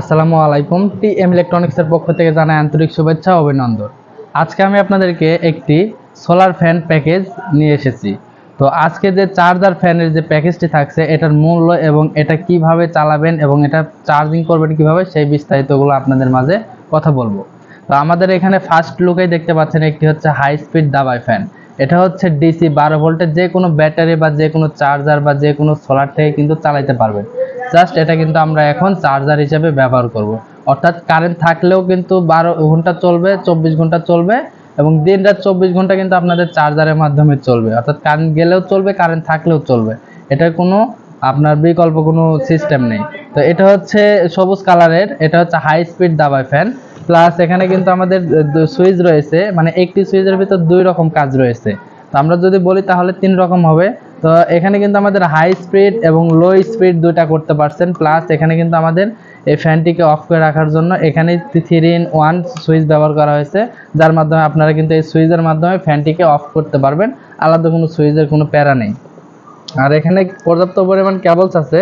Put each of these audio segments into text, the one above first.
আসসালামু আলাইকুম। T M ইলেকট্রনিক্সের পক্ষ থেকে জানাই আন্তরিক শুভেচ্ছা অভিনন্দন। আজকে আমি আপনাদেরকে একটি সোলার ফ্যান প্যাকেজ নিয়ে এসেছি। তো আজকে যে চার্জার ফ্যানের যে প্যাকেজটি থাকছে, এটার মূল্য এবং এটা কীভাবে চালাবেন এবং এটা চার্জিং করবেন কীভাবে, সেই বিস্তারিতগুলো আপনাদের মাঝে কথা বলব। তো আমাদের এখানে ফার্স্ট লুকেই দেখতে পাচ্ছেন একটি হচ্ছে হাই স্পিড দাবাই ফ্যান এটা হচ্ছে ডিসি বারো ভোল্টের যে কোনো ব্যাটারি বা যে কোনো চার্জার বা যে কোনো সোলার থেকে কিন্তু চালাইতে পারবেন। জাস্ট এটা কিন্তু আমরা এখন চার্জার হিসেবে ব্যবহার করব। অর্থাৎ কারেন্ট থাকলেও কিন্তু বারো ঘণ্টা চলবে, চব্বিশ ঘণ্টা চলবে এবং দিন রাত চব্বিশ ঘণ্টা কিন্তু আপনাদের চার্জারের মাধ্যমে চলবে। অর্থাৎ কারেন্ট গেলেও চলবে কারেন্ট থাকলেও চলবে। এটার কোনো আপনার বিকল্প কোনো সিস্টেম নেই। তো এটা হচ্ছে সবুজ কালারের এটা হচ্ছে হাই স্পিড দাবায় ফ্যান প্লাস এখানে কিন্তু আমাদের সুইচ রয়েছে মানে একটি সুইচের ভিতর দুই রকম কাজ রয়েছে। তো আমরা যদি বলি তাহলে তিন রকম হবে। তো এখানে কিন্তু আমাদের হাই স্পিড এবং লো স্পিড দুইটা করতে পারছেন। প্লাস এখানে কিন্তু আমাদের এই ফ্যানটিকে অফ করে রাখার জন্য এখানে থ্রি ইন ওয়ান সুইচ ব্যবহার করা হয়েছে। যার মাধ্যমে আপনারা কিন্তু এই সুইচের মাধ্যমে ফ্যানটিকে অফ করতে পারবেন। আলাদা কোনো সুইচের কোনো প্যারা নেই। আর এখানে পর্যাপ্ত পরিমাণ ক্যাবলস আছে।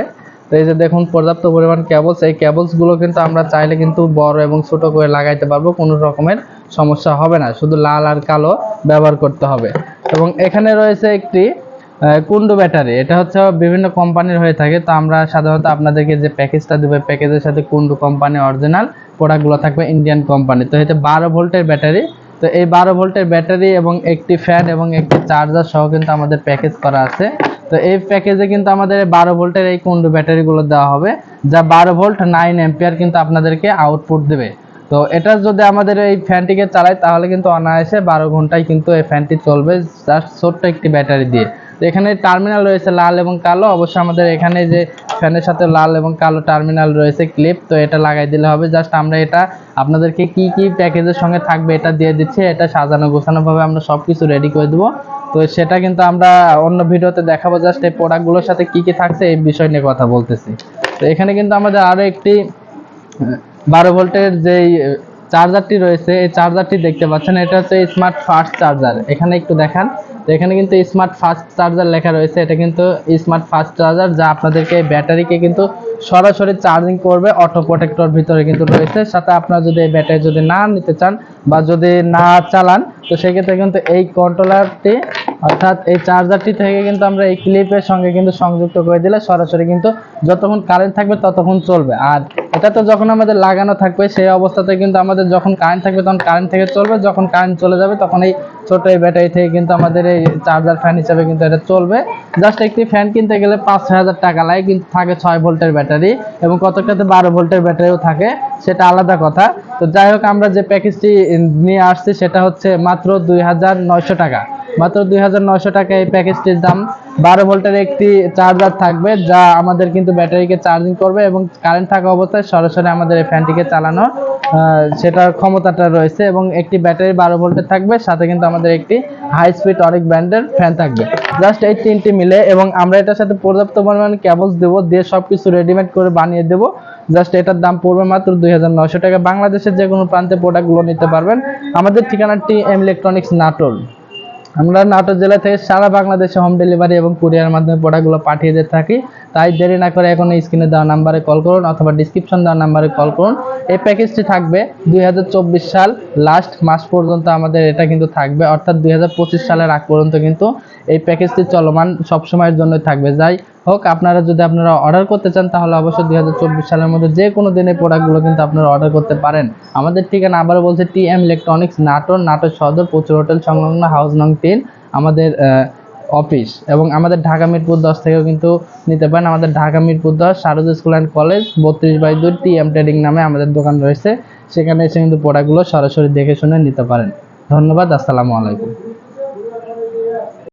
তো এই যে দেখুন, পর্যাপ্ত পরিমাণ ক্যাবলস এই ক্যাবলসগুলো কিন্তু আমরা চাইলে কিন্তু বড় এবং ছোট করে লাগাইতে পারব। কোনো রকমের সমস্যা হবে না। শুধু লাল আর কালো ব্যবহার করতে হবে। এবং এখানে রয়েছে একটি কুন্ডু ব্যাটারি। এটা হচ্ছে বিভিন্ন কোম্পানির হয়ে থাকে। তো আমরা সাধারণত আপনাদেরকে যে প্যাকেজটা দেবে প্যাকেজের সাথে কুন্ডু কোম্পানি অরিজিনাল প্রোডাক্টগুলো থাকবে ইন্ডিয়ান কোম্পানি তো এটা বারো ভোল্টের ব্যাটারি। তো এই বারো ভোল্টের ব্যাটারি এবং একটি ফ্যান এবং একটি চার্জার সহ কিন্তু আমাদের প্যাকেজ করা আছে। তো এই প্যাকেজে কিন্তু আমাদের বারো ভোল্টের এই কুন্ডু ব্যাটারিগুলো দেওয়া হবে, যা বারো ভোল্ট নাইন এম্পিয়ার কিন্তু আপনাদেরকে আউটপুট দেবে। তো এটা যদি আমাদের এই ফ্যানটিকে চালাই তাহলে কিন্তু অনায়াসে বারো ঘন্টায় কিন্তু এই ফ্যানটি চলবে জাস্ট ছোট্ট একটি ব্যাটারি দিয়ে। এখানে টার্মিনাল রয়েছে লাল এবং কালো। অবশ্যই আমাদের এখানে যে ফ্যানের সাথে লাল এবং কালো টার্মিনাল রয়েছে ক্লিপ তো এটা লাগাই দিলে হবে। জাস্ট আমরা এটা আপনাদেরকে কি কি প্যাকেজের সঙ্গে থাকবে এটা দিয়ে দিচ্ছি, এটা সাজানো গোছানোভাবে আমরা সব কিছু রেডি করে দেবো। তো সেটা কিন্তু আমরা অন্য ভিডিওতে দেখাবো। জাস্ট এই প্রোডাক্টগুলোর সাথে কি কি থাকছে এই বিষয় নিয়ে কথা বলতেছি। তো এখানে কিন্তু আমাদের আরও একটি বারো ভোল্টের যেই চার্জারটি রয়েছে, এই চার্জারটি দেখতে পাচ্ছেন। এটা হচ্ছে স্মার্ট ফাস্ট চার্জার এখানে একটু দেখান। এখানে কিন্তু স্মার্ট ফাস্ট চার্জার লেখা রয়েছে। এটা কিন্তু স্মার্ট ফাস্ট চার্জার যা আপনাদেরকে ব্যাটারিকে কিন্তু সরাসরি চার্জিং করবে অটো প্রোটেক্টর ভিতরে কিন্তু রয়েছে। সাথে আপনারা যদি এই ব্যাটারি যদি না নিতে চান বা যদি না চালান, তো সেক্ষেত্রে কিন্তু এই কন্ট্রোলারটি অর্থাৎ এই চার্জারটি থেকে কিন্তু আমরা এই ক্লিপের সঙ্গে কিন্তু সংযুক্ত করে দিলে সরাসরি কিন্তু যতক্ষণ কারেন্ট থাকবে ততক্ষণ চলবে। আর এটা তো যখন আমাদের লাগানো থাকবে, সেই অবস্থাতে কিন্তু আমাদের যখন কারেন্ট থাকবে, তখন কারেন্ট থেকে চলবে। যখন কারেন্ট চলে যাবে, তখন এই ছোট এই ব্যাটারি থেকে কিন্তু আমাদের এই চার্জার ফ্যান হিসাবে কিন্তু এটা চলবে। জাস্ট একটি ফ্যান কিনতে গেলে পাঁচ ছয় হাজার টাকা লাগে, কিন্তু থাকে ছয় ভোল্টের ব্যাটারি এবং কতটাতে বারো ভোল্টের ব্যাটারিও থাকে, সেটা আলাদা কথা। তো যাই হোক, আমরা যে প্যাকেজটি নিয়ে আসছি, সেটা হচ্ছে মাত্র দুই হাজার নয়শো টাকা। মাত্র দুই হাজার নয়শো টাকা এই প্যাকেজটির দাম। বারো ভোল্টের একটি চার্জার থাকবে, যা আমাদের কিন্তু ব্যাটারিকে চার্জিং করবে এবং কারেন্ট থাকা অবস্থায় সরাসরি আমাদের এই ফ্যানটিকে চালানো সেটার ক্ষমতাটা রয়েছে এবং একটি ব্যাটারি বারো ভোল্টের থাকবে, সাথে কিন্তু আমাদের একটি হাই স্পিড অনেক ব্র্যান্ডের ফ্যান থাকবে। জাস্ট এই তিনটি মিলে এবং আমরা এটার সাথে পর্যাপ্ত পরিমাণে ক্যাবলস দেবো, দিয়ে সব কিছু রেডিমেড করে বানিয়ে দেবো। জাস্ট এটার দাম পড়বে মাত্র দুই হাজার নয়শো টাকা। বাংলাদেশের যে কোনো প্রান্তে প্রোডাক্টগুলো নিতে পারবেন। আমাদের ঠিকানাটি এম ইলেকট্রনিক্স নাটোর। আমরা নাটোর জেলা থেকে সারা বাংলাদেশে হোম ডেলিভারি এবং কুরিয়ার মাধ্যমে প্রোডাক্টগুলো পাঠিয়ে দিয়ে থাকি। তাই দেরি না করে এখন স্ক্রিনে দেওয়া নাম্বারে কল করুন অথবা ডিসক্রিপশন দেওয়া নাম্বারে কল করুন। এই প্যাকেজটি থাকবে দুই হাজার চব্বিশ সাল লাস্ট মাস পর্যন্ত আমাদের এটা কিন্তু থাকবে। অর্থাৎ দুই হাজার পঁচিশ সালের আগ পর্যন্ত কিন্তু এই প্যাকেজটি চলমান সবসময়ের জন্য থাকবে। যাই হোক, আপনারা যদি আপনারা অর্ডার করতে চান, তাহলে অবশ্যই দু হাজার চব্বিশ সালের মধ্যে যে কোনো দিনে প্রোডাক্টগুলো কিন্তু আপনারা অর্ডার করতে পারেন। আমাদের ঠিকানা আবারও বলছে, T M electronics Natore Natore Sadar, প্রচুর হোটেল সংলগ্ন হাউস নং টেন আমাদের অফিস এবং আমাদের ঢাকা মিরপুর দশ থেকেও কিন্তু নিতে পারেন। আমাদের ঢাকা মিরপুর দশ শারদ স্কুল অ্যান্ড কলেজ, বত্রিশ বাই দুই, টি এম ট্রেডিং নামে আমাদের দোকান রয়েছে। সেখানে এসে কিন্তু প্রোডাক্টগুলো সরাসরি দেখে শুনে নিতে পারেন। ধন্যবাদ, আসসালামু আলাইকুম।